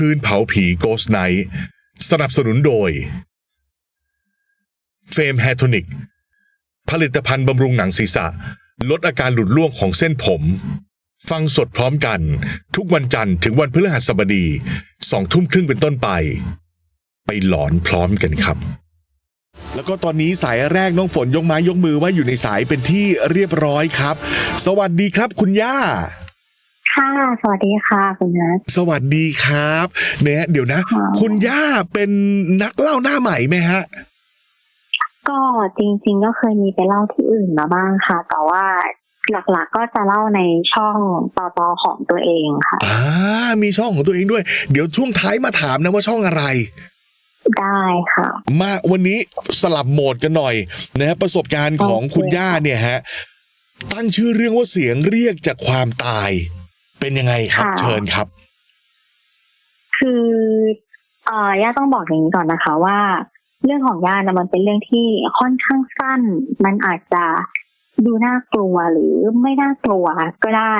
คืนเผาผี Ghost Night สนับสนุนโดยเฟมแฮทอนิกผลิตภัณฑ์บำรุงหนังศีรษะ ลดอาการหลุดร่วงของเส้นผม ฟังสดพร้อมกัน ทุกวันจันทร์ถึงวันพฤหัสบดีสองทุ่มครึ่งเป็นต้นไป ไปหลอนพร้อมกันครับ แล้วก็ตอนนี้สายแรกน้องฝนยกไม้ยกมือไว่าอยู่ในสายเป็นที่เรียบร้อยครับ สวัสดีครับคุณย่า ค่ะ สวัสดีค่ะคุณนัทสวัสดีครับเนี่ยเดี๋ยวนะค่ะคุณย่าเป็นนักเล่าหน้าใหม่ไหมฮะ ก็จริง ๆ ก็เคยมีไปเล่าที่อื่นมาบ้างค่ะ แต่ว่าหลักๆก็จะเล่าในช่องต่อตอของตัวเองค่ะอ่ามีช่องของตัวเองด้วย เดี๋ยวช่วงท้ายมาถามนะว่าช่องอะไรได้ค่ะ มาวันนี้สลับโหมดกันหน่อยนะฮะประสบการณ์ของโอเคคุณย่าเนี่ยฮะ ตั้งชื่อเรื่องว่าเสียงเรียกจากความตาย เป็นยังไงครับเชิญครับ คือเอ่อย่าต้องบอกอย่างนี้ก่อนนะคะว่า เรื่องของย่านะมันเป็นเรื่องที่ค่อนข้างสั้น มันอาจจะดูน่ากลัวหรือไม่น่ากลัวก็ได้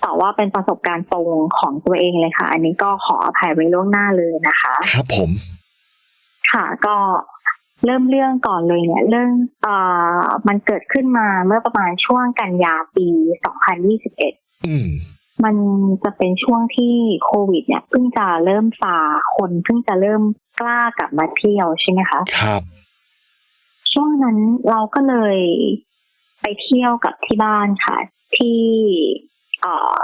แต่ว่าเป็นประสบการณ์ตรงของตัวเองเลยค่ะ อันนี้ก็ขออภัยไว้ล่วงหน้าเลยนะคะ ครับผม ค่ะก็เริ่มเรื่องก่อนเลยเนี่ย เรื่องเอ่อมันเกิดขึ้นมาเมื่อประมาณช่วงกันยาปี 2021อื มมันจะเป็นช่วงที่โควิด เนี่ยเพิ่งจะเริ่มซาคนเพิ่งจะเริ่มกล้ากลับมาเที่ยวใช่ไหมคะ ครับ ช่วงนั้นเราก็เลยไปเที่ยวกับที่บ้านค่ะ ที่เอ่อ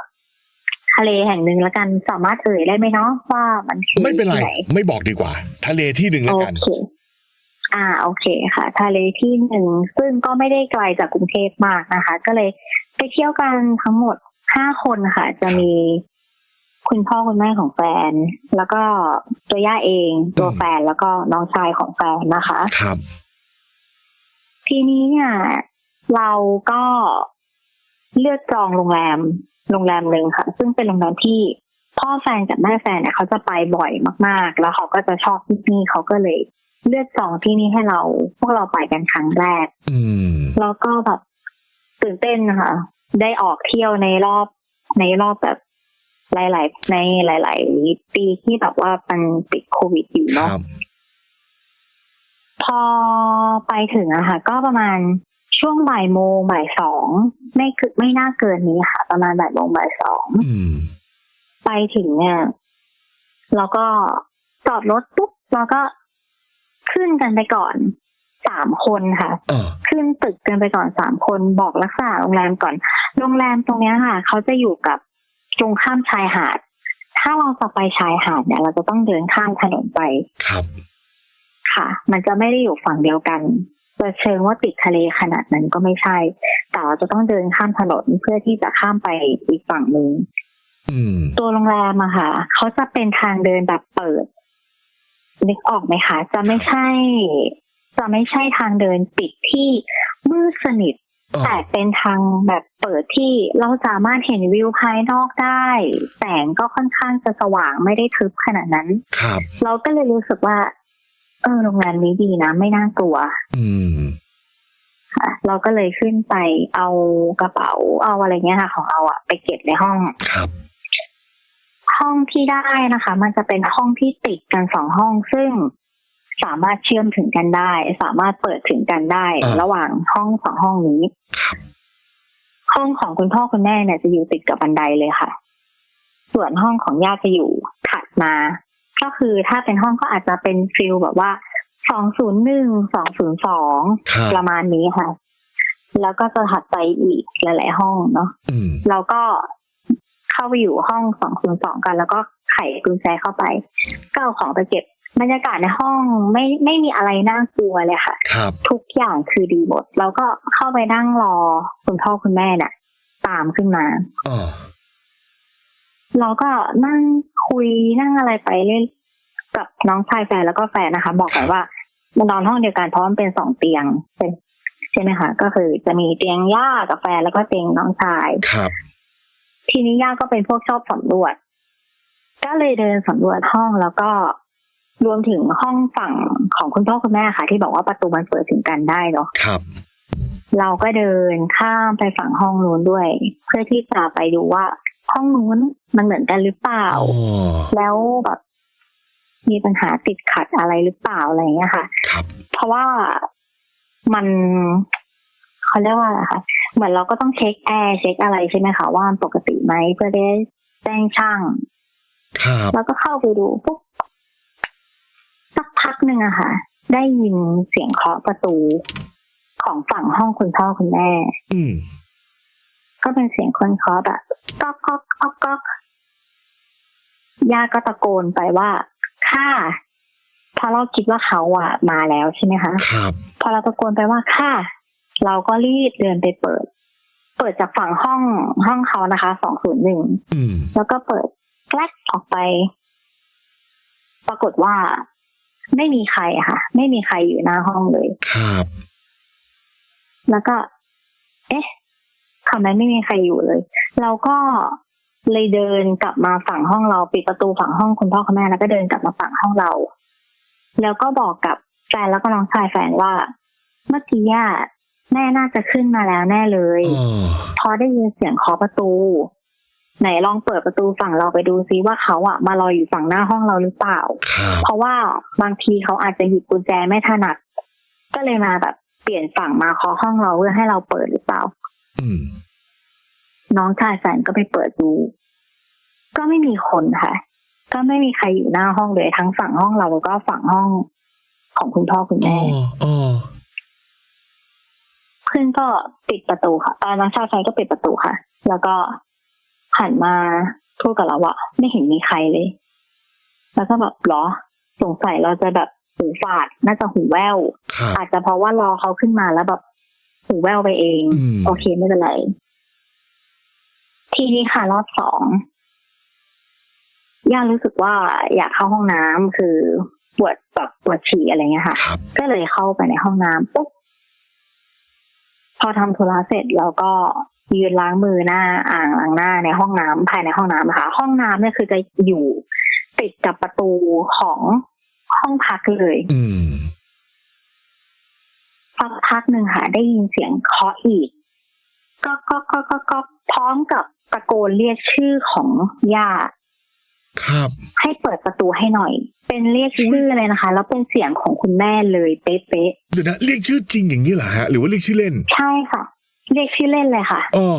ทะเลแห่งหนึ่งแล้วกันสามารถเอ่ยได้ไหมเนาะว่ามันคือไม่เป็นไร ที่หไม่บอกดีกว่า ทะเลที่หนึ่งแล้วกันโอเค อ่า โอเคค่ะ ทะเลที่หนึ่งซึ่งก็ไม่ได้ไกลจากกรุงเทพมากนะคะ ก็เลยไปเที่ยวกันทั้งหมด ห้าคนค่ะ จะมีคุณพ่อคุณแม่ของแฟน แล้วก็ตัวย่าเองตัวแฟนแล้วก็น้องชายของแฟนนะคะ ครับ ทีนี้เนี่ย เราก็เลือกจองโรงแรมโรงแรมหนึ่งค่ะ ซึ่งเป็นโรงแรมที่พ่อแฟนกับแม่แฟนเนี่ยเขาจะไปบ่อยมาก ๆ แล้วเขาก็จะชอบที่นี่เขาก็เลยเลือกจองที่นี่ให้เรา พวกเราไปกันครั้งแรกอืมแล้วก็แบบตื่นเต้นนะคะได้ออกเที่ยวในรอบในรอบแบบหลาย ๆ ในหลาย ๆ ปีที่แบบว่ามันติดโควิดอยู่คเนาะรับพอไปถึงอะค่ะ ก็ประมาณช่วงบ่ายโมงบ่ายสองไม่คือไม่น่าเกินนี้ค่ะ ประมาณบ่ายโมงบ่ายสองอืมไปถึงเนี่ยเราก็จอดรถปุ๊บเราก็ขึ้นกันไปก่อน สามคนค่ะ เออ ขึ้นตึกกันไปก่อนสามคนบอกลักษณะโรงแรมก่อน โรงแรมตรงเนี้ยค่ะ เขาจะอยู่กับตรงข้ามชายหาด ถ้าเราจะไปชายหาดเนี่ย เราจะต้องเดินข้ามถนนไปครับ ค่ะ มันจะไม่ได้อยู่ฝั่งเดียวกันจะเชิงว่าติดทะเลขนาดนั้นก็ไม่ใช่ แต่เราจะต้องเดินข้ามถนนเพื่อที่จะข้ามไปอีกฝั่งหนึ่งอืม ตัวโรงแรมอะค่ะเขาจะเป็นทางเดินแบบเปิดนึกออกไหมคะ จะไม่ใช่ จะไม่ใช่ทางเดินปิดที่มืดสนิทเออแต่เป็นทางแบบเปิดที่เราสามารถเห็นวิวภายนอกได้ แสงก็ค่อนข้างจะสว่างไม่ได้ทึบขนาดนั้น ครับ เราก็เลยรู้สึกว่า เออโรงแรมนี้ดีนะ ไม่น่ากลัว อืมค่ะเราก็เลยขึ้นไปเอากระเป๋าเอาอะไรเงี้ยค่ะ ของเราอะไปเก็บในห้องครับ ห้องที่ได้นะคะ มันจะเป็นห้องที่ติดกันสองห้องซึ่ง สามารถเชื่อมถึงกันได้ สามารถเปิดถึงกันได้อ่าระหว่างห้องสองห้องนี้ครับห้องของคุณพ่อคุณแม่เนี่ยจะอยู่ติดกับบันไดเลยค่ะ ส่วนห้องของญาติจะอยู่ถัดมา ก็คือถ้าเป็นห้องก็อาจจะเป็นฟิลแบบว่าสองศูนย์หนึ่งสองศูนย์สองครับประมาณนี้ค่ะ แล้วก็จะถัดไปอีกหลาย ๆ ห้องเนาะอืมเราก็เข้าไปอยู่ห้องสองคูณสองกัน แล้วก็ไขกุญแจเข้าไปก็เอาของไปเก็บ บรรยากาศในห้องไม่ไม่มีอะไรน่ากลัวเลยค่ะ ครับ ทุกอย่างคือดีหมดเราก็เข้าไปนั่งรอคุณพ่อคุณแม่น่ะ ตามขึ้นมาเออเราก็นั่งคุยนั่งอะไรไปเรื่อยกับน้องชายแฟนแล้วก็แฟนนะคะ บอกก่อนว่ามันนอนห้องเดียวกันเพราะมันเป็นสองเตียงเป็นใช่ไหมคะก็คือจะมีเตียงย่ากับแฟนแล้วก็เตียงน้องชายครับ ทีนี้ย่าก็เป็นพวกชอบสำรวจ ก็เลยเดินสำรวจห้องแล้วก็ รวมถึงห้องฝั่งของคุณพ่อคุณแม่ค่ะ ที่บอกว่าประตูมันเปิดถึงกันได้เนาะครับ เราก็เดินข้ามไปฝั่งห้องนู้นด้วย เพื่อที่จะไปดูว่าห้องนู้นมันเหมือนกันหรือเปล่าอ๋อแล้วแบบมีปัญหาติดขัดอะไรหรือเปล่าอะไรอย่างเงี้ยค่ะครับเพราะว่ามันเขาเรียกว่าอะไรคะเหมือนเราก็ต้องเช็คแอร์เช็คอะไรใช่ไหมคะว่ามันปกติไหมเพื่อได้แจ้งช่างครับแล้วก็เข้าไปดูปุ๊บ สักพักหนึ่งอะค่ะ ได้ยินเสียงเคาะประตูของฝั่งห้องคุณพ่อคุณแม่ อืมก็เป็นเสียงคนเคาะแบบก๊อกก๊อกก๊อกก๊อกย่าก็ตะโกนไปว่าค่ะเพราะเราคิดว่าเขาอะมาแล้วใช่ไหมคะครับ พอเราตะโกนไปว่าค่ะ เราก็รีบเดินไปเปิด เปิดจากฝั่งห้องห้องเขานะคะสองศูนย์หนึ่งอืมแล้วก็เปิดแกลกออกไป ปรากฏว่า ไม่มีใครอะค่ะ ไม่มีใครอยู่หน้าห้องเลย ครับ แล้วก็ เอ๊ะทำไมไม่มีใครอยู่เลย เราก็เลยเดินกลับมาฝั่งห้องเราปิดประตูฝั่งห้องคุณพ่อคุณแม่แล้วก็เดินกลับมาฝั่งห้องเรา แล้วก็บอกกับแฟนแล้วก็น้องชายแฟนว่า เมื่อกี้อะแม่น่าจะขึ้นมาแล้วแน่เลยอ๋อพอได้ยินเสียงเคาะประตู ไหนลองเปิดประตูฝั่งเราไปดูซิว่าเขาอะมารออยู่ฝั่งหน้าห้องเราหรือเปล่า ครับเพราะว่าบางทีเขาอาจจะหยิบกุญแจไม่ถนัด ก็เลยมาแบบเปลี่ยนฝั่งมาเคาะห้องเราเพื่อให้เราเปิดหรือเปล่า อืม น้องชายแฟนก็ไปเปิดดู ก็ไม่มีคนค่ะ ก็ไม่มีใครอยู่หน้าห้องเลยทั้งฝั่งห้องเราแล้วก็ฝั่งห้องของคุณพ่อคุณอ๋อแม่ อ๋อเพื่อนก็ปิดประตูค่ะตอนน้องชายแฟนก็ปิดประตูค่ะ แล้วก็ หันมาพูดกับเราว่าไม่เห็นมีใครเลย แล้วก็แบบเหรอ สงสัยเราจะแบบหูฝาดน่าจะหูแว่วครับอาจจะเพราะว่ารอเขาขึ้นมาแล้วแบบหูแว่วไปเองอืมโอเคไม่เป็นไร ทีนี้ค่ะรอบสองย่ารู้สึกว่าอยากเข้าห้องน้ำคือปวดแบบปวดฉี่อะไรเงี้ยค่ะครับก็เลยเข้าไปในห้องน้ำปุ๊บพอทำธุระเสร็จแล้วก็ ยืนล้างมือหน้าอ่างล้างหน้าในห้องน้ำภายในห้องน้ำนะคะ ห้องน้ำเนี่ยคือจะอยู่ติดกับประตูของห้องพักเลย อืมสักพักหนึ่งค่ะ ได้ยินเสียงเคาะอีก ก็ก็ก็ก็ก็พร้อมกับตะโกนเรียกชื่อของย่าครับ ให้เปิดประตูให้หน่อย เป็นเรียกชื่อเลยนะคะ แล้วเป็นเสียงของคุณแม่เลยเป๊ะเดี๋ยวนะเรียกชื่อจริงอย่างนี้เหรอฮะ หรือว่าเรียกชื่อเล่นๆใช่ค่ะ เรียกชื่อเล่นเลยค่ะอ๋อ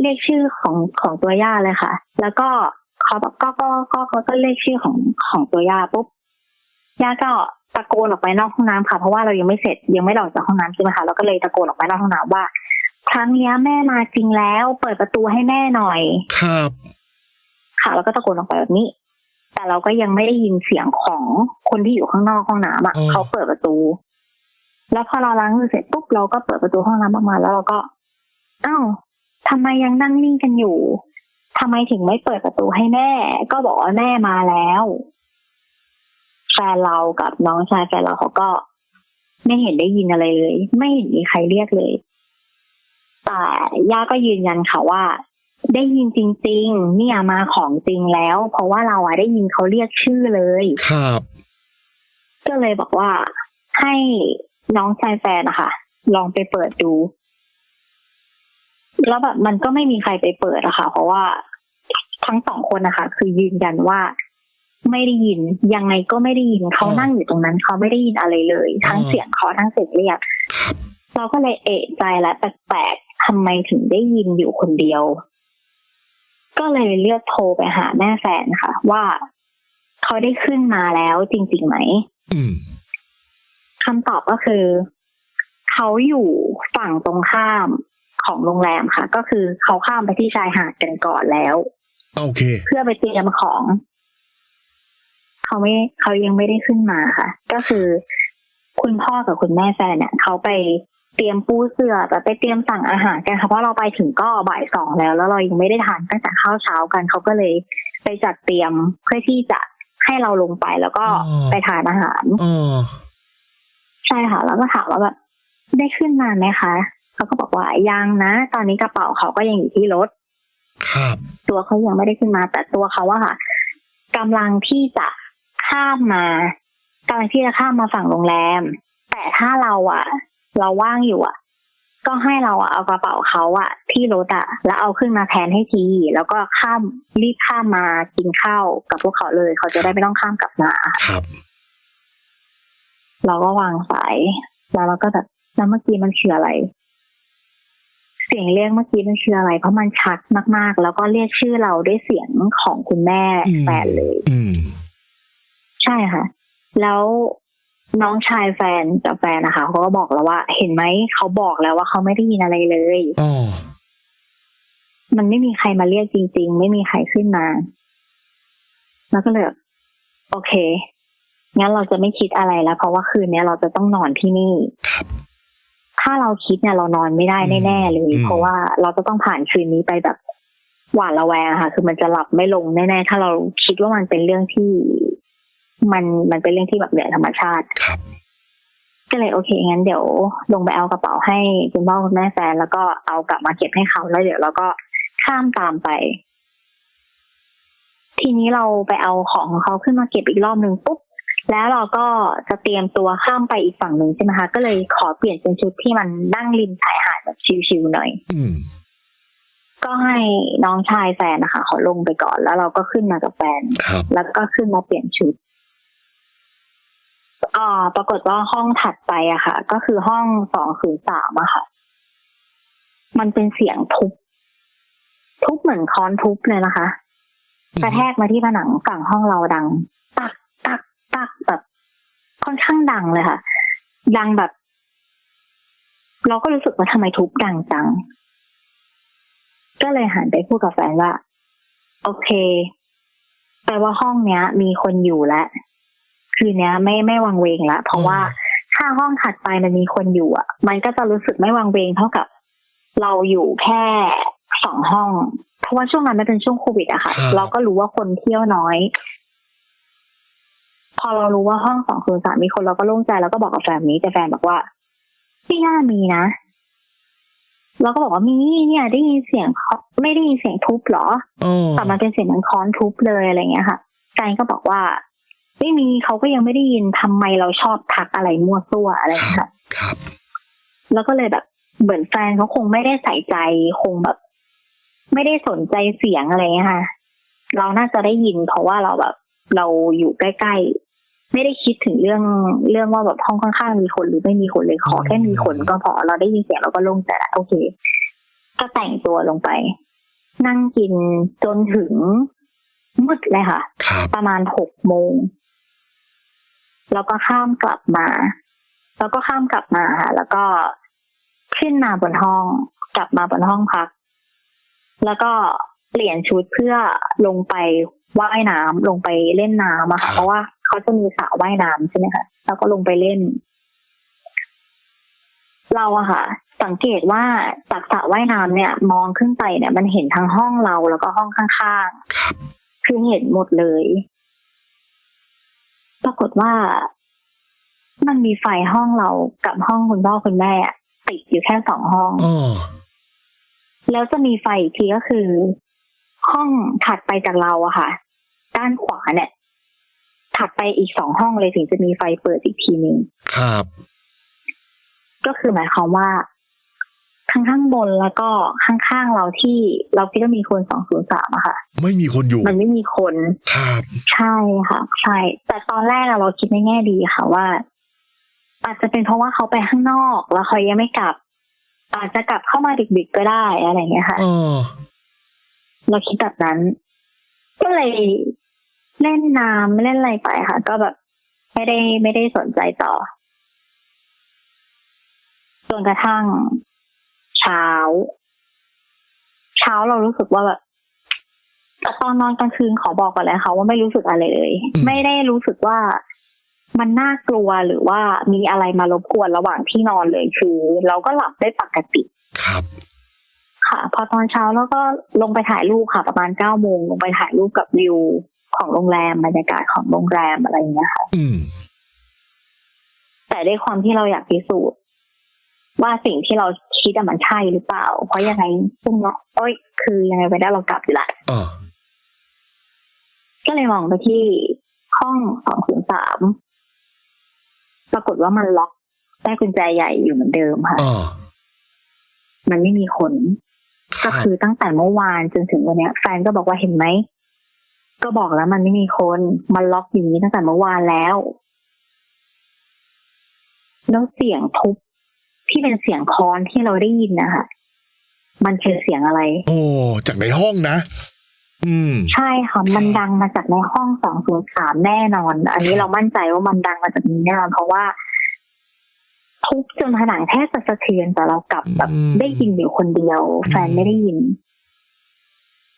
เรียกชื่อของของตัวย่าเลยค่ะ แล้วก็เขาแบบก็ก็ก็ก็ก็เรียกชื่อของของตัวย่าปุ๊บย่าก็ตะโกนออกไปนอกห้องน้ำค่ะ เพราะว่าเรายังไม่เสร็จยังไม่ได้ออกจากห้องน้ำใช่ไหมคะเราก็เลยตะโกนออกไปนอกห้องน้ำว่า ครั้งเนี้ยแม่มาจริงแล้ว เปิดประตูให้แม่หน่อย ครับ ค่ะแล้วก็ตะโกนออกไปแบบนี้ แต่เราก็ยังไม่ได้ยินเสียงของคนที่อยู่ข้างนอกห้องน้ำอะอ๋อเขาเปิดประตู แล้วพอเราล้างมือเสร็จปุ๊บเราก็เปิดประตูห้องน้ำออกมาแล้วเราก็อ้าวทำไมยังนั่งนิ่งกันอยู่ทำไมถึงไม่เปิดประตูให้แม่ ก็บอกว่าแม่มาแล้ว แฟนเรากับน้องชายแฟนเราเขาก็ ไม่เห็นได้ยินอะไรเลย ไม่เห็นมีใครเรียกเลย แต่ย่าก็ยืนยันค่ะว่า ได้ยินจริง ๆ เนี่ยมาของจริงแล้ว เพราะว่าเราอะได้ยินเขาเรียกชื่อเลย ครับ ก็เลยบอกว่าให้ น้องชายแฟนนะคะลองไปเปิดดู แล้วแบบมันก็ไม่มีใครไปเปิดอะค่ะ เพราะว่าทั้งสองคนนะคะ คือยืนยันว่าไม่ได้ยินยังไงก็ไม่ได้ยินเขาอ๋อนั่งอยู่ตรงนั้นเขาไม่ได้ยินอะไรเลย ทั้งอ๋อเสียงเคาะทั้งเสียงเรียกครับเราก็เลยเอะใจและแปลกๆทำไมถึงได้ยินอยู่คนเดียว ก็เลยเลือกโทรไปหาแม่แฟนค่ะ ว่าเขาได้ขึ้นมาแล้วจริงๆไหมอืม คำตอบก็คือเขาอยู่ฝั่งตรงข้ามของโรงแรมค่ะ ก็คือเขาข้ามไปที่ชายหาดกันก่อนแล้วโอเค เพื่อไปเตรียมของเขาไม่เขายังไม่ได้ขึ้นมาค่ะ ก็คือ คุณพ่อกับคุณแม่แฟนเนี่ยเขาไปเตรียมปูเสื่อแบบไปเตรียมสั่งอาหารกันค่ะเพราะเราไปถึงก็บ่ายสองแล้ว แล้วเรายังไม่ได้ทานตั้งแต่ข้าวเช้ากันเขาก็เลยไปจัดเตรียมเพื่อที่จะให้เราลงไปแล้วก็อ๋อไปทานอาหารอ๋อ ใช่ค่ะ แล้วก็ถามว่าแบบได้ขึ้นมาไหมคะเขาก็บอกว่ายังนะ ตอนนี้กระเป๋าเขาก็ยังอยู่ที่รถ ครับ ตัวเขายังไม่ได้ขึ้นมา แต่ตัวเขาอะค่ะกำลังที่จะข้ามมากำลังที่จะข้ามมาฝั่งโรงแรม แต่ถ้าเราอะเราว่างอยู่อะก็ให้เราอะเอากระเป๋าเขาอะที่รถอะแล้วเอาขึ้นมาแทนให้ที แล้วก็ข้ามรีบข้ามมากินข้าวกับพวกเขาเลย เขาจะได้ไม่ต้องข้ามกลับมาครับ เราก็วางสาย แล้วเราก็แบบแล้วเมื่อกี้มันคืออะไร เสียงเรียกเมื่อกี้มันคืออะไร เพราะมันชัดมาก ๆ แล้วก็เรียกชื่อเราด้วยเสียงของคุณแม่อืมแฟนเลยอืมใช่ค่ะ แล้วน้องชายแฟนกับแฟนนะคะเขาก็บอกเราว่า เห็นไหมเขาบอกแล้วว่าเขาไม่ได้ยินอะไรเลยอ๋อมันไม่มีใครมาเรียกจริง ๆ ไม่มีใครขึ้นมา แล้วก็เลยแบบโอเค งั้นเราจะไม่คิดอะไรแล้ว เพราะว่าคืนนี้เราจะต้องนอนที่นี่ครับถ้าเราคิดเนี่ยเรานอนไม่ได้แน่ๆเลยอืมเพราะว่าเราจะต้องผ่านคืนนี้ไปแบบหวาดระแวงอะค่ะ คือมันจะหลับไม่ลงแน่ๆถ้าเราคิดว่ามันเป็นเรื่องที่มันมันเป็นเรื่องที่แบบเหนือธรรมชาติครับก็เลยโอเคงั้นเดี๋ยวลงไปเอากระเป๋าให้คุณพ่อคุณแม่แฟนแล้วก็เอากลับมาเก็บให้เขาแล้วเดี๋ยวเราก็ข้ามตามไป ทีนี้เราไปเอาของของเขาขึ้นมาเก็บอีกรอบหนึ่งปุ๊บ แล้วเราก็จะเตรียมตัวข้ามไปอีกฝั่งหนึ่งใช่ไหมคะ ก็เลยขอเปลี่ยนเป็นชุดที่มันนั่งริมชายหาดแบบชิวๆหน่อยอืมก็ให้น้องชายแฟนนะคะเขาลงไปก่อนแล้วเราก็ขึ้นมากับแฟนครับแล้วก็ขึ้นมาเปลี่ยนชุดอ่าปรากฏว่าห้องถัดไปอะค่ะ ก็คือห้องสองศูนย์สามอะค่ะ มันเป็นเสียงทุบ ทุบเหมือนค้อนทุบเลยนะคะ กระแทกมาที่ผนังฝั่งห้องเราดัง ตักตักตักแบบ ค่อนข้างดังเลยค่ะ ดังแบบ เราก็รู้สึกว่าทำไมทุบดังจัง ก็เลยหันไปพูดกับแฟนว่า โอเคแปลว่าห้องเนี้ย มีคนอยู่แล้วคืนเนี้ย ไม่ไม่วังเวงละเพราะว่าถ้าห้องถัดไปมันมีคนอยู่อะ มันก็จะรู้สึกไม่วังเวงเท่ากับ เราอยู่แค่สองห้อง เพราะว่าช่วงนั้นมันเป็นช่วงโควิดอะค่ะครับเราก็รู้ว่าคนเที่ยวน้อย พอเรารู้ว่าห้องสองคืนสามมีคนเราก็โล่งใจแล้วก็บอกกับแฟนนี้แต่แฟนบอกว่าไม่น่ามีนะเราก็บอกว่ามีเนี่ยได้ยินเสียงเคาะไม่ได้ยินเสียงทุบเหรออ๋อแต่มันเป็นเสียงเหมือนค้อนทุบเลยอะไรเงี้ยค่ะแฟนก็บอกว่า ไม่มีเขาก็ยังไม่ได้ยินทำไมเราชอบทักอะไรมั่วซั่วอะไรเงี้ยค่ะครับ แล้วก็เลยแบบเหมือนแฟนเขาคงไม่ได้ใส่ใจคงแบบ ไม่ได้สนใจเสียงอะไรเงี้ยค่ะ เราน่าจะได้ยินเพราะว่าเราแบบ เราอยู่ใกล้ๆ ไม่ได้คิดถึงเรื่องเรื่องว่าแบบห้องข้างๆมีคนหรือไม่มีคนเลยขอแค่มีคนก็พอเราได้ยินเสียงเราก็โล่งใจละโอเค ก็แต่งตัวลงไป นั่งกินจนถึงมืดเลยค่ะครับประมาณหกโมงแล้วก็ข้ามกลับมา แล้วก็ข้ามกลับมาค่ะ แล้วก็ขึ้นมาบนห้อง กลับมาบนห้องพัก แล้วก็เปลี่ยนชุดเพื่อลงไปว่ายน้ำลงไปเล่นน้ำอะค่ะเพราะว่า เขาจะมีสระว่ายน้ำใช่ไหมคะแล้วก็ลงไปเล่น เราอะค่ะ สังเกตว่าจากสระว่ายน้ำเนี่ย มองขึ้นไปเนี่ย มันเห็นทั้งห้องเราแล้วก็ห้องข้างๆครับคือเห็นหมดเลย ปรากฏว่ามันมีไฟห้องเรากับห้องคุณพ่อคุณแม่อะติดอยู่แค่สองห้องอ๋อแล้วจะมีไฟอีกทีก็คือ ห้องถัดไปจากเราอะค่ะ ด้านขวาเนี่ย ถัดไปอีกสองห้องเลยถึงจะมีไฟเปิดอีกทีหนึ่งครับ ก็คือหมายความว่าข้างข้างบนแล้วก็ข้างๆเราที่เราคิดว่ามีคนสองศูนย์สามอะค่ะ ไม่มีคนอยู่ มันไม่มีคน ครับ ใช่ค่ะ ใช่ แต่ตอนแรกอะเราคิดในแง่ดีค่ะว่า อาจจะเป็นเพราะว่าเขาไปข้างนอกแล้วเขายังไม่กลับ อาจจะกลับเข้ามาดึกๆก็ได้อะไรอย่างเงี้ยค่ะอ๋อเราคิดแบบนั้น ก็เลย เล่นน้ำเล่นอะไรไปค่ะ ก็แบบไม่ได้ไม่ได้สนใจต่อจนกระทั่งเช้า เช้าเรารู้สึกว่าแบบแต่ตอนนอนกลางคืนขอบอกก่อนเลยค่ะว่าไม่รู้สึกอะไรเลยอืมไม่ได้รู้สึกว่ามันน่ากลัวหรือว่ามีอะไรมารบกวนระหว่างที่นอนเลยคือ เราก็หลับได้ปกติครับ ค่ะ พอตอนเช้าแล้วก็ลงไปถ่ายรูปค่ะ ประมาณเก้าโมงลงไปถ่ายรูปกับวิว ของโรงแรมบรรยากาศของโรงแรมอะไรอย่างเงี้ยค่ะอืมแต่ด้วยความที่เราอยากพิสูจน์ว่าสิ่งที่เราคิดอะมันใช่หรือเปล่า เพราะยังไงพรุ่งนี้โอ้ยคือยังไงไปได้เรากลับอยู่ละอ๋อก็เลยมองไปที่ห้องสองศูนย์สามปรากฏว่ามันล็อกได้กุญแจใหญ่อยู่เหมือนเดิมค่ะอ๋อมันไม่มีคนคก็รับคือตั้งแต่เมื่อวานจนถึงวันเนี้ยแฟนก็บอกว่าเห็นไหม ก็บอกแล้วมันไม่มีคนมันล็อกอย่างนี้ตั้งแต่เมื่อวานแล้ว แล้วเสียงทุบที่เป็นเสียงคอนที่เราได้ยินนะคะมันคือเสียงอะไร โอ้จากในห้องนะ อืม ใช่ค่ะมันดังมาจากในห้องสองศูนย์สามแน่นอน อันนี้เรามั่นใจว่ามันดังมาจากนี้แน่นอนเพราะว่าทุบจนผนังแทบจะสะเทือนแต่เรากลับแบบอืมได้ยินอยู่คนเดียว แฟนไม่ได้ยิน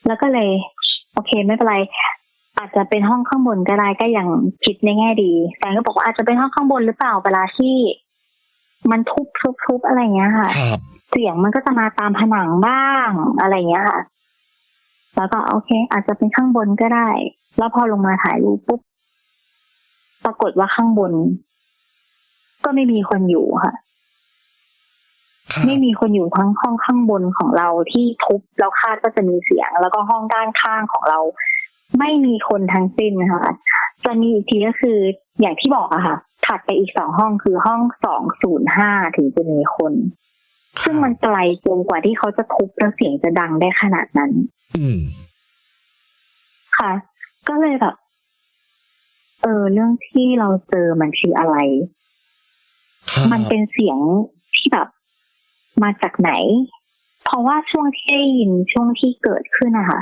แล้วก็เลย โอเคไม่เป็นไร อาจจะเป็นห้องข้างบนก็ได้ก็ยังคิดในแง่ดีแฟนก็บอกว่าอาจจะเป็นห้องข้างบนหรือเปล่าเวลาที่ มันทุบทุบทุบอะไรอย่างเงี้ยค่ะ ครับ เสียงมันก็จะมาตามผนังบ้างอะไรอย่างเงี้ยค่ะ แล้วก็โอเค อาจจะเป็นข้างบนก็ได้ แล้วพอลงมาถ่ายรูปปุ๊บปรากฏว่าข้างบน ก็ไม่มีคนอยู่ค่ะครับ ไม่มีคนอยู่ทั้งห้องข้างบนของเราที่ทุบแล้วคาดว่าจะมีเสียง แล้วก็ห้องด้านข้างของเรา ไม่มีคนทั้งสิ้นค่ะจะมีอีกทีก็คืออย่างที่บอกอะค่ะ ถัดไปอีกสองห้องคือห้องสองศูนย์ห้าถึงจะมีคน ซึ่งมันไกลเกินกว่าที่เขาจะทุบแล้วเสียงจะดังได้ขนาดนั้น อืมค่ะ ก็เลยแบบเออเรื่องที่เราเจอมันคืออะไรครับมันเป็นเสียงที่แบบ มาจากไหน เพราะว่าช่วงที่ได้ยินช่วงที่เกิดขึ้นนะคะ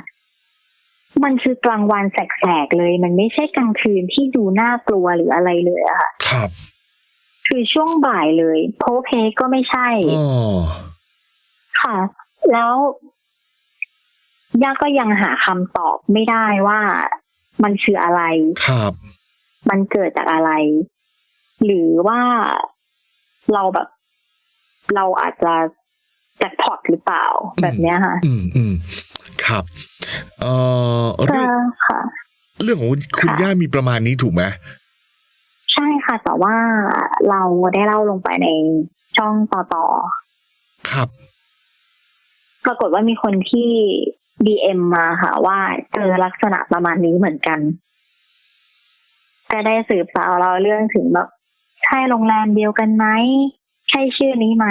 มันคือกลางวันแสกๆเลย มันไม่ใช่กลางคืนที่ดูน่ากลัวหรืออะไรเลยอะค่ะครับ คือช่วงบ่ายเลยโพลเพก็ไม่ใช่อ๋อค่ะ แล้วย่าก็ยังหาคำตอบไม่ได้ว่ามันคืออะไร ครับ มันเกิดจากอะไร หรือว่าเราแบบ เราอาจจะแจ็คพอตหรือเปล่าแบบเนี้ยค่ะ อืมอืมครับ เอ่อเรื่ก็องค่ะ เรื่องของคุณค่ะย่ามีประมาณนี้ถูกไหมใช่ค่ะ แต่ว่าเราได้เล่าลงไปในช่องต่อต่อครับปรากฏว่ามีคนที่ดีเอ็มมาค่ะ ว่าเจอลักษณะประมาณนี้เหมือนกันก็ได้สืบสาวเราเรื่องถึงแบบใช่โรงแรมเดียวกันไหม ใช่ชื่อนี้ไหม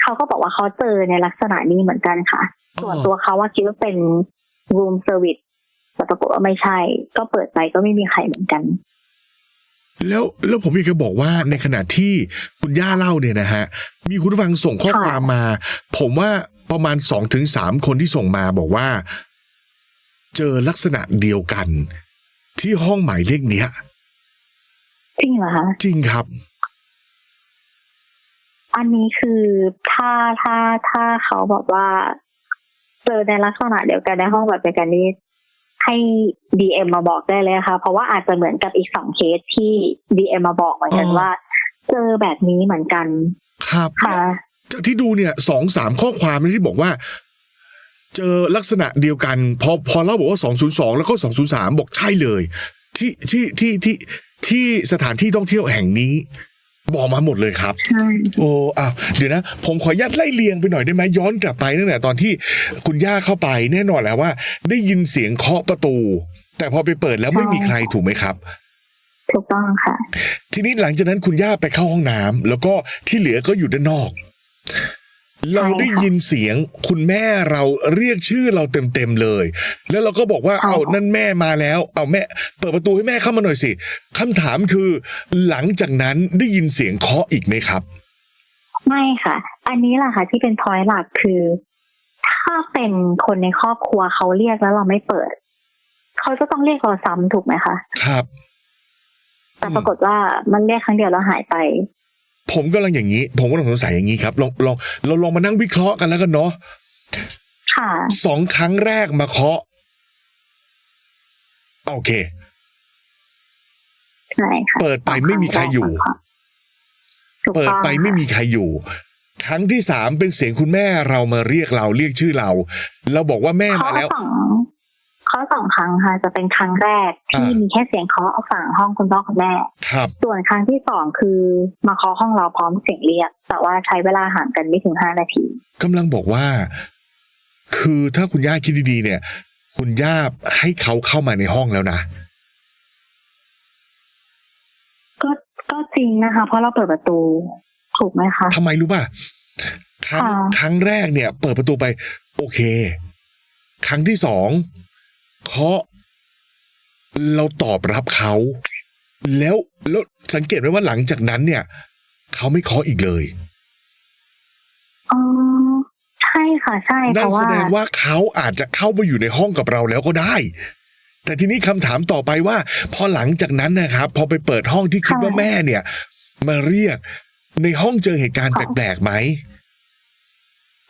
เขาก็บอกว่าเขาเจอในลักษณะนี้เหมือนกันค่ะ ส่วนตัวเขาว่าคิดว่าเป็น room service แต่ปรากฏว่าไม่ใช่ ก็เปิดไปก็ไม่มีใครเหมือนกัน แล้วแล้วผมอยากจะบอกว่าในขณะที่คุณย่าเล่าเนี่ยนะฮะ มีคุณผู้ฟังส่งข้อค่ะความมา ผมว่าประมาณสองถึงสามคนที่ส่งมาบอกว่า เจอลักษณะเดียวกัน ที่ห้องหมายเลขเนี้ย จริงเหรอคะจริงครับ อันนี้คือถ้าถ้าถ้าเขาบอกว่าเจอในลักษณะเดียวกันในห้องแบบเดียวกันนี้ให้ดีเอ็มมาบอกได้เลยค่ะ เพราะว่าอาจจะเหมือนกับอีกสองเคสที่ดีเอ็มมาบอกเหมือนกันอ๋อว่าเจอแบบนี้เหมือนกัน ครับค่ะจากที่ดูเนี่ยสองสามข้อความที่บอกว่า เจอลักษณะเดียวกัน พอพอเล่าบอกว่าสองศูนย์สองแล้วก็สองศูนย์สามบอกใช่เลย ที่ที่ที่ที่ที่สถานที่ท่องเที่ยวแห่งนี้ บอกมาหมดเลยครับใช่โอ้อ้าวเดี๋ยวนะ ผมขออนุญาตไล่เลียงไปหน่อยได้ไหมย้อนกลับไปตั้งแต่ตอนที่คุณย่าเข้าไปแน่นอนแล้วว่า ได้ยินเสียงเคาะประตู แต่พอไปเปิดแล้วไม่มีใครถูกไหมครับ ถูกต้องค่ะ ทีนี้หลังจากนั้นคุณย่าไปเข้าห้องน้ำแล้วก็ที่เหลือก็อยู่ด้านนอก เราได้ยินเสียงคุณแม่เราเรียกชื่อเราเต็มๆเลย แล้วเราก็บอกว่าใช่เอานั่นแม่มาแล้ว เอาแม่ เปิดประตูให้แม่เข้ามาหน่อยสิคำถามคือ หลังจากนั้นได้ยินเสียงเคาะอีกไหมครับ ไม่ค่ะ อันนี้แหละค่ะ ที่เป็นพอยหลักคือ ถ้าเป็นคนในครอบครัวเขาเรียกแล้วเราไม่เปิด เขาจะต้องเรียกเราซ้ำถูกไหมคะ ครับ แต่ปรากฏว่ามันเรียกครั้งเดียวแล้วหายไป ผมกำลังอย่างนี้ ผมก็ลองสงสัยอย่างนี้ครับลองลองเราลองมานั่งวิเคราะห์กันแล้วกันเนาะค่ะสองครั้งแรกมาเคาะโอเคใช่ค่ะเปิดไปไม่มีใครอยู่ถูกเปิดต้องไปไม่มีใครอยู่ ครั้งที่สามเป็นเสียงคุณแม่เรามาเรียกเราเรียกชื่อเรา เราบอกว่าแม่เคาะมาแล้วสองเคาะสองครั้งค่ะ จะเป็นครั้งแรกที่อ่ามีมีแค่เสียงเคาะฝั่งห้องคุณพ่อคุณแม่ครับส่วนครั้งที่สองคือมาเคาะห้องเราพร้อมเสียงเรียก แต่ว่าใช้เวลาห่างกันไม่ถึงห้านาทีกำลังบอกว่า คือถ้าคุณย่าคิดดีๆเนี่ย คุณย่าให้เขาเข้ามาในห้องแล้วนะก็ก็จริงนะคะ เพราะเราเปิดประตู ถูกไหมคะทำไมรู้ป่ะครั้งค่ะครั้งแรกเนี่ย เปิดประตูไป โอเค ครั้งที่สอง เคาะ เราตอบรับเขา แล้วแล้วสังเกตไหมว่าหลังจากนั้นเนี่ย เขาไม่เคาะอีกเลยอ๋อใช่ค่ะใช่เพนั่นราะแสว่าดงว่าเขาอาจจะเข้ามาอยู่ในห้องกับเราแล้วก็ได้ แต่ทีนี้คำถามต่อไปว่า พอหลังจากนั้นนะครับ พอไปเปิดห้องที่คิดว่าแม่เนี่ย มาเรียกในห้องเจอเหตุการณ์แปลกๆไหม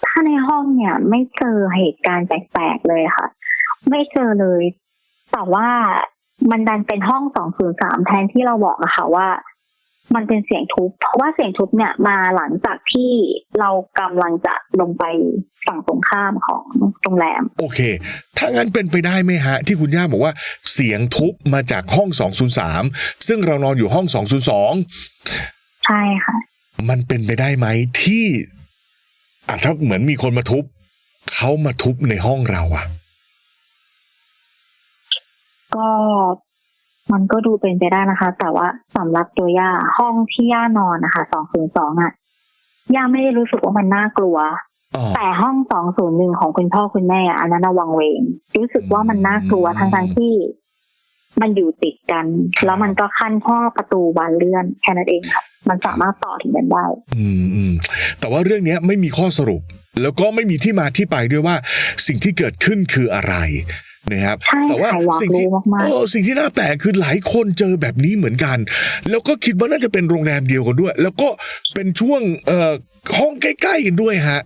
ถ้าในห้องเนี่ย ไม่เจอเหตุการณ์แปลกๆเลยค่ะ ไม่เจอเลย แต่ว่ามันดันเป็นห้องสองศูนย์สามแทนที่เราบอกอะค่ะว่า มันเป็นเสียงทุบเพราะว่าเสียงทุบเนี่ยมาหลังจากที่เรากำลังจะลงไปฝั่งตรงข้ามของโรงแรม โอเค ถ้างั้นเป็นไปได้ไหมฮะ ที่คุณย่าบอกว่า เสียงทุบมาจากห้อง 203 ซึ่งเรานอนอยู่ห้อง 202 ใช่ค่ะ มันเป็นไปได้ไหมที่อะถ้าเหมือนมีคนมาทุบเขามาทุบในห้องเราอะ ก็มันก็ดูเป็นไปได้นะคะ แต่ว่าสำหรับตัวย่าห้องที่ย่านอนนะคะสองศูนย์สองอะย่าไม่ได้รู้สึกว่ามันน่ากลัวอ๋อแต่ห้องสองศูนย์หนึ่งของคุณพ่อคุณแม่อะอันนั้นระวังเวง รู้สึกว่ามันน่ากลัวอืมทั้งทั้งๆที่ มันอยู่ติดกัน แล้วมันก็ขั้นแค่ประตูบานเลื่อนแค่นั้นเองค่ะมันสามารถต่อถึงกันได้ อืมอืมแต่ว่าเรื่องเนี้ยไม่มีข้อสรุป แล้วก็ไม่มีที่มาที่ไปด้วยว่า สิ่งที่เกิดขึ้นคืออะไร นะครับใช่แต่ว่าค่ะอยากสิ่งที่รู้มากๆเออสิ่งที่น่าแปลกคือหลายคนเจอแบบนี้เหมือนกัน แล้วก็คิดว่าน่าจะเป็นโรงแรมเดียวกันด้วย แล้วก็เป็นช่วงเอ่อห้องใกล้ๆกันด้วยฮะ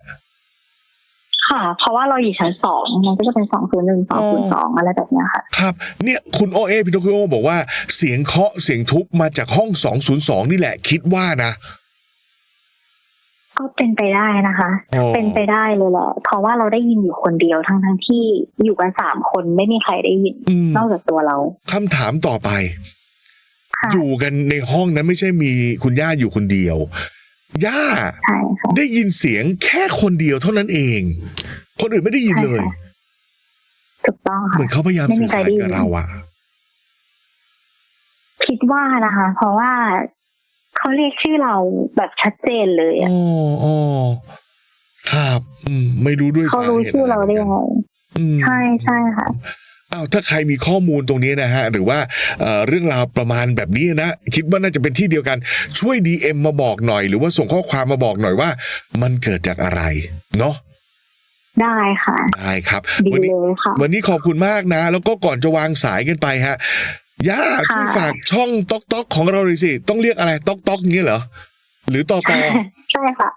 ค่ะ เพราะว่าเราอยู่ชั้นสองมันก็จะเป็นสองศูนย์หนึ่งสองศูนย์สองอะไรแบบเนี้ยค่ะ ครับ เนี่ยคุณโอเอพิโนคิโอบอกว่าเสียงเคาะเสียงทุบมาจากห้อง202นี่แหละคิดว่านะ ก็เป็นไปได้นะคะ อ๋อ เป็นไปได้เลยแหละเพราะว่าเราได้ยินอยู่คนเดียวทั้งทั้งๆที่อยู่กันสามคนไม่มีใครได้ยิน อืมนอกจากตัวเราคำถามต่อไป ค่ะอยู่กันในห้องนั้นไม่ใช่มีคุณย่าอยู่คนเดียว ย่าใช่ค่ะ ได้ยินเสียงแค่คนเดียวเท่านั้นเอง คนอื่นไม่ได้ยินเลย ใช่ค่ะ ถูกต้องเหค่ะ มือนเขาพยายามไม่มีสื่อใครสารได้ยิน กับเราอะคิดว่านะคะ เพราะว่า เขาเรียกชื่อเราแบบชัดเจนเลยอะอ๋ออ๋อครับ อืม ไม่รู้ด้วยเขาสารู้เหตุชื่อเราได้ยังไงอืมใช่ใช่ค่ะอ้าวถ้าใครมีข้อมูลตรงนี้นะฮะ หรือว่าเอ่อเรื่องราวประมาณแบบนี้นะ คิดว่าน่าจะเป็นที่เดียวกันช่วย DM มาบอกหน่อย หรือว่าส่งข้อความมาบอกหน่อยว่า มันเกิดจากอะไร เนาะได้ค่ะ ได้ครับดีวันนี้เลยค่ะวันนี้ขอบคุณมากนะ แล้วก็ก่อนจะวางสายกันไปฮะ ย่าค่ะช่วยฝากช่องต๊อกต๊อกของเราเลยสิ ต้องเรียกอะไรต๊อกต๊อกอย่างเงี้ยเหรอ หรือต่อต่อใช่ค่ะ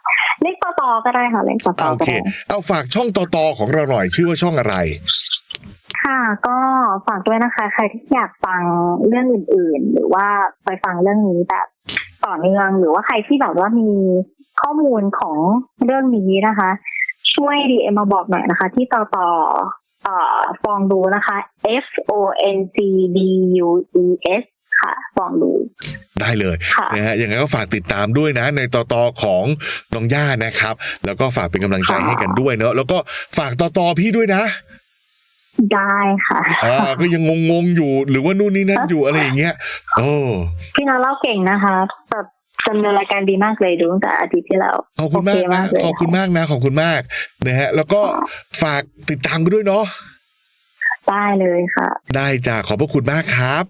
เล็กต่อต่อก็ได้ค่ะเล็กต่อต่อโอก็เคได้เอาฝากช่องต่อต่อของเราหน่อยชื่อว่าช่องอะไร ค่ะ ก็ฝากด้วยนะคะ ใครที่อยากฟังเรื่องอื่น ๆ หรือว่าไปฟังเรื่องนี้แบบต่อเนื่องหรือว่าใครที่แบบว่ามีข้อมูลของเรื่องนี้นะคะ ช่วยดีเอ็มมาบอกหน่อยนะคะ ที่ต่อต่อ เอ่อฟองดูนะคะ F O N C D U E S ค่ะฟองดูได้เลยค่ะนะฮะยังไงก็ฝากติดตามด้วยนะ ในต่อต่อของน้องย่านะครับ แล้วก็ฝากเป็นกำลังใจให้กันด้วยเนอะแล้วก็ฝากต่อต่อพี่ด้วยนะ ได้ค่ะอ่าก็ยังงงๆอยู่หรือว่านู่นนี่นั่นอยู่อะไรอย่างเงี้ยโอ้พี่น้องเล่าเก่งนะคะแบบ ดำเนินรายการดีมากเลยดูตั้งแต่อาทิตย์ที่แล้วขอบคุณมากโเนะเลยขอบคุณมากนะขอบคุณมากนะฮะ แล้วก็ฝากติดตามกันด้วยเนาะได้เลยค่ะ ได้จ้าขอบพระคุณมากครับ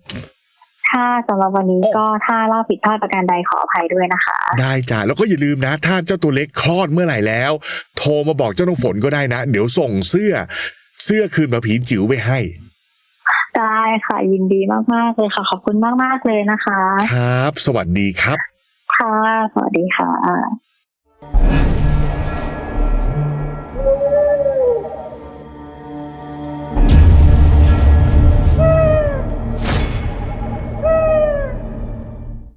ถ้าสำหรับวันนี้โอ้ก็ถ้าเล่าผิดพลาดประการใดขออภัยด้วยนะคะ ได้จ้าแล้วก็อย่าลืมนะ ถ้าเจ้าตัวเล็กคลอดเมื่อไหร่แล้ว โทรมาบอกเจ้าน้องฝนก็ได้นะ เดี๋ยวส่งเสื้อ เสื้อคืนมาผีจิ๋วไปให้ ได้ค่ะ ยินดีมาก ๆ เลยค่ะ ขอบคุณมาก ๆ เลยนะคะ ครับ สวัสดีครับ ค่ะ สวัสดีค่ะ